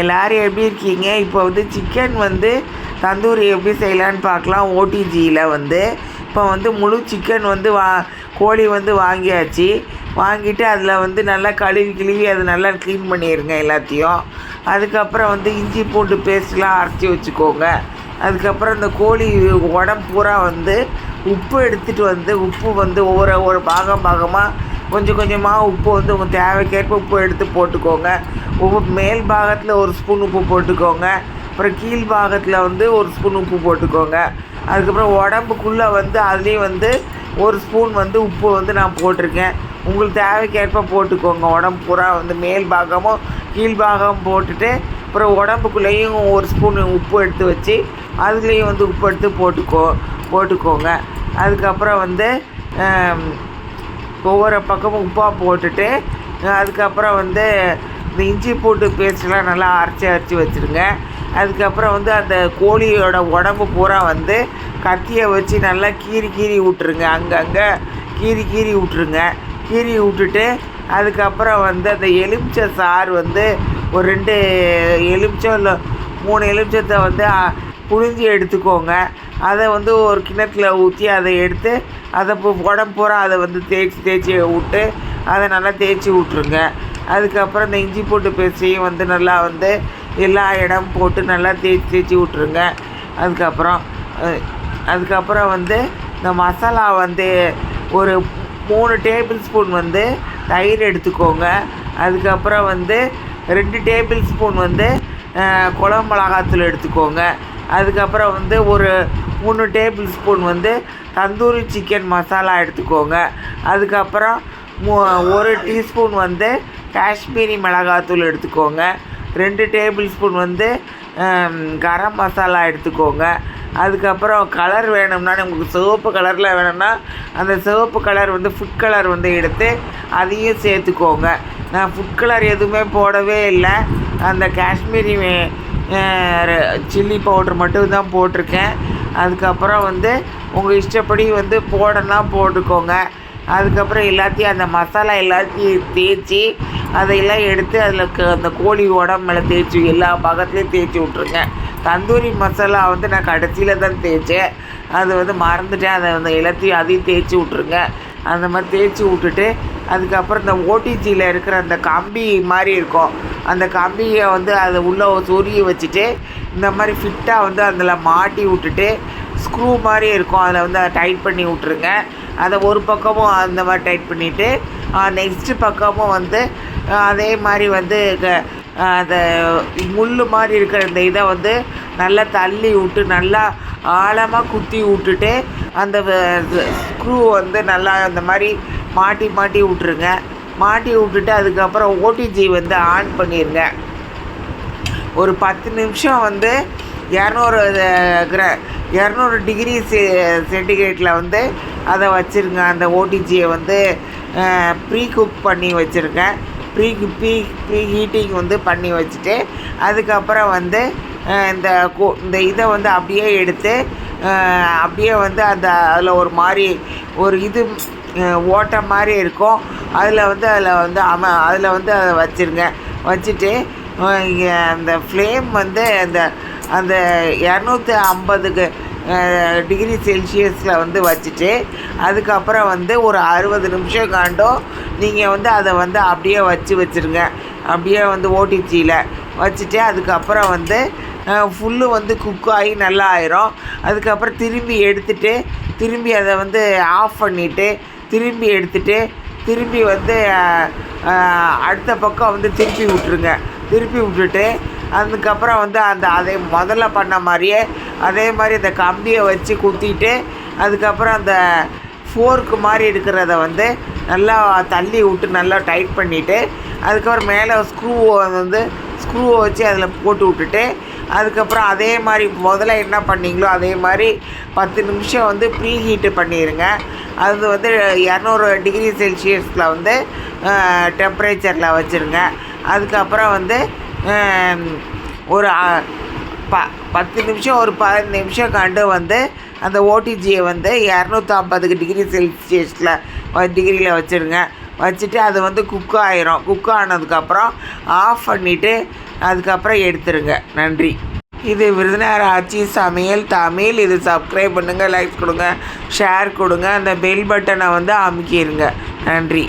எல்லாரும் எப்படி இருக்கீங்க? இப்போ வந்து சிக்கன் வந்து தந்தூரி எப்படி செய்யலான்னு பார்க்கலாம். ஓடிஜியில் வந்து. இப்போ வந்து முழு சிக்கன் வந்து வா கோழி வந்து வாங்கியாச்சு. வாங்கிட்டு அதில் வந்து நல்லா கழுவி கிழுவி அதை நல்லா க்ளீன் பண்ணிடுங்க எல்லாத்தையும். அதுக்கப்புறம் வந்து இஞ்சி பூண்டு பேஸ்ட்லாம் அரைச்சி வச்சுக்கோங்க. அதுக்கப்புறம் இந்த கோழி உடம்பு பூரா வந்து உப்பு எடுத்துகிட்டு வந்து உப்பு வந்து ஒவ்வொரு ஒரு பாகம் பாகமாக கொஞ்சம் கொஞ்சமாக உப்பு வந்து உங்கள் தேவைக்கேற்ப உப்பு எடுத்து போட்டுக்கோங்க. உப்பு மேல் பாகத்தில் ஒரு ஸ்பூன் உப்பு போட்டுக்கோங்க. அப்புறம் கீழ் பாகத்தில் வந்து ஒரு ஸ்பூன் உப்பு போட்டுக்கோங்க. அதுக்கப்புறம் உடம்புக்குள்ளே வந்து அதுலேயும் வந்து ஒரு ஸ்பூன் வந்து உப்பு வந்து நான் போட்டிருக்கேன். உங்களுக்கு தேவைக்கேற்ப போட்டுக்கோங்க. உடம்பு பூரா வந்து மேல் பாகமும் கீழ் போட்டுட்டு அப்புறம் உடம்புக்குள்ளேயும் ஒரு ஸ்பூன் உப்பு எடுத்து வச்சு அதுலேயும் வந்து உப்பு எடுத்து போட்டுக்கோ போட்டுக்கோங்க. அதுக்கப்புறம் வந்து ஒவ்வொரு பக்கமும் உப்பாக போட்டுட்டு அதுக்கப்புறம் வந்து இந்த இஞ்சி பூண்டு பேஸ்ட்லாம் நல்லா அரைச்சி அரைச்சி வச்சுருங்க. அதுக்கப்புறம் வந்து அந்த கோழியோட உடம்பு பூரா வந்து கத்தியை வச்சு நல்லா கீறி கீறி விட்ருங்க அங்கங்கே கீறி கீறி விட்ருங்க கீறி விட்டுட்டு அதுக்கப்புறம் வந்து அந்த எலுமிச்சை சாறு வந்து ஒரு ரெண்டு எலுமிச்சம் இல்லை மூணு எலுமிச்சத்தை வந்து புழிஞ்சு எடுத்துக்கோங்க. அதை வந்து ஒரு கிணத்துல ஊற்றி அதை எடுத்து அதை உடம்பு பூரா அதை வந்து தேய்ச்சி தேய்ச்சி விட்டு அதை நல்லா தேய்ச்சி விட்ருங்க அதுக்கப்புறம் இந்த இஞ்சி பூண்டு பேஸ்ட்டையும் வந்து நல்லா வந்து எல்லா இடம் போட்டு நல்லா தேய்ச்சி தேய்ச்சி விட்ருங்க அதுக்கப்புறம் அதுக்கப்புறம் வந்து இந்த மசாலா வந்து ஒரு மூணு டேபிள் ஸ்பூன் வந்து தயிர் எடுத்துக்கோங்க. அதுக்கப்புறம் வந்து ரெண்டு டேபிள் ஸ்பூன் வந்து குழம்பு மிளகாத்தூள் எடுத்துக்கோங்க. அதுக்கப்புறம் வந்து ஒரு மூணு டேபிள் ஸ்பூன் வந்து தந்தூரி சிக்கன் மசாலா எடுத்துக்கோங்க. அதுக்கப்புறம் மூ ஒரு டீஸ்பூன் வந்து காஷ்மீரி மிளகாத்தூள் எடுத்துக்கோங்க. ரெண்டு டேபிள் ஸ்பூன் வந்து கரம் மசாலா எடுத்துக்கோங்க. அதுக்கப்புறம் கலர் வேணும்னா உங்களுக்கு சிவப்பு கலரில் வேணும்னா அந்த சிவப்பு கலர் வந்து ஃபுட் கலர் வந்து எடுத்து அதையும் சேர்த்துக்கோங்க. நான் ஃபுட் கலர் எதுவுமே போடவே இல்லை. அந்த காஷ்மீரி சில்லி பவுடர் மட்டும் தான் போட்டிருக்கேன். அதுக்கப்புறம் வந்து உங்கள் இஷ்டப்படி வந்து போடலாம் போட்டுக்கோங்க. அதுக்கப்புறம் எல்லாத்தையும் அந்த மசாலா எல்லாத்தையும் தேய்ச்சி அதையெல்லாம் எடுத்து அதில் அந்த கோழி உடம்புல தேய்ச்சி எல்லா பாகத்துலேயும் தேய்ச்சி விட்ருங்க தந்தூரி மசாலா வந்து நான் கடைசியில் தான் தேய்ச்சேன். அது வந்து மறந்துட்டேன். அதை அந்த எல்லாத்தையும் அதையும் தேய்ச்சி விட்ருங்க அந்த மாதிரி தேய்ச்சி விட்டுட்டு அதுக்கப்புறம் இந்த ஓடிஜியில் இருக்கிற அந்த கம்பி மாதிரி இருக்கும். அந்த கம்பியை வந்து அதை உள்ளே சொருகி வச்சுட்டு இந்த மாதிரி ஃபிட்டாக வந்து அதில் மாட்டி விட்டுட்டு ஸ்க்ரூ மாதிரி இருக்கும். அதில் வந்து அதை டைட் பண்ணி விட்ருங்க அதை ஒரு பக்கமும் அந்த மாதிரி டைட் பண்ணிவிட்டு நெக்ஸ்ட்டு பக்கமும் வந்து அதே மாதிரி வந்து க- அந்த முள் மாதிரி இருக்கிற இந்த இதை வந்து நல்லா தள்ளி விட்டு நல்லா ஆழமாக குத்தி விட்டுட்டு அந்த ஸ்க்ரூ வந்து நல்லா அந்த மாதிரி மாட்டி மாட்டி விட்ருங்க மாட்டி விட்டுட்டு அதுக்கப்புறம் ஓடிஜி வந்து ஆன் பண்ணிடுங்க ஒரு பத்து நிமிஷம் வந்து இரநூறு கிர இரநூறு டிகிரி செ சென்டிகிரேட்டில் வந்து அதை வச்சுருங்க. அந்த ஓடிஜியை வந்து ப்ரீ குக் பண்ணி வச்சுருங்க. ப்ரீ ப்ரீ ப்ரீ ஹீட்டிங் வந்து பண்ணி வச்சுட்டு அதுக்கப்புறம் வந்து இந்த கோ இந்த இதை வந்து அப்படியே எடுத்து அப்படியே வந்து அந்த அதில் ஒரு மாதிரி ஒரு இது ஓட்டை மாதிரி இருக்கும். அதில் வந்து அதில் வந்து அம அதில் வந்து அதை வச்சுருங்க. வச்சுட்டு அந்த ஃப்ளேம் வந்து அந்த அந்த இரநூத்தி ஐம்பதுக்கு டிகிரி செல்சியஸில் வந்து வச்சுட்டு அதுக்கப்புறம் வந்து ஒரு அறுபது நிமிஷம் காண்டும் நீங்கள் வந்து அதை வந்து அப்படியே வச்சு வச்சுருங்க. அப்படியே வந்து ஓடிஜியில் வச்சுட்டு அதுக்கப்புறம் வந்து ஃபுல்லு வந்து குக் ஆகி நல்லா ஆயிரும். அதுக்கப்புறம் திரும்பி எடுத்துட்டு திரும்பி அதை வந்து ஆஃப் பண்ணிவிட்டு திரும்பி எடுத்துட்டு திரும்பி வந்து அடுத்த பக்கம் வந்து திருப்பி விட்டுருங்க. திருப்பி விட்டுட்டு அதுக்கப்புறம் வந்து அந்த அதே முதல்ல பண்ண மாதிரியே அதே மாதிரி அந்த கம்பியை வச்சு குத்திட்டு அதுக்கப்புறம் அந்த ஃபோர்க்கு மாதிரி இருக்கிறத வந்து நல்லா தள்ளி விட்டு நல்லா டைட் பண்ணிவிட்டு அதுக்கப்புறம் மேலே ஸ்க்ரூவை வந்து ஸ்க்ரூவை வச்சு அதில் போட்டு விட்டுட்டு அதுக்கப்புறம் அதே மாதிரி முதல்ல என்ன பண்ணீங்களோ அதே மாதிரி பத்து நிமிஷம் வந்து ப்ரீ ஹீட்டு பண்ணிடுங்க அது வந்து இரநூறு டிகிரி செல்சியஸில் வந்து டெம்பரேச்சரில் வச்சுருங்க. அதுக்கப்புறம் வந்து ஒரு ப பத்து நிமிஷம் ஒரு பதினஞ்சு நிமிஷம் கண்டு வந்து அந்த ஓடிஜியை வந்து இரநூத்தம்பதுக்கு டிகிரி செல்சியஸில் டிகிரியில் வச்சுருங்க. வச்சுட்டு அது வந்து குக் ஆயிரும். குக் ஆனதுக்கப்புறம் ஆஃப் பண்ணிவிட்டு அதுக்கப்புறம் எடுத்துருங்க. நன்றி. இது விருதுநகர் ஆட்சி சமையல் தமிழ். இது சப்ஸ்கிரைப் பண்ணுங்கள் லைக் கொடுங்க ஷேர் கொடுங்க. அந்த பெல் பட்டனை வந்து அமுக்கிடுங்க நன்றி.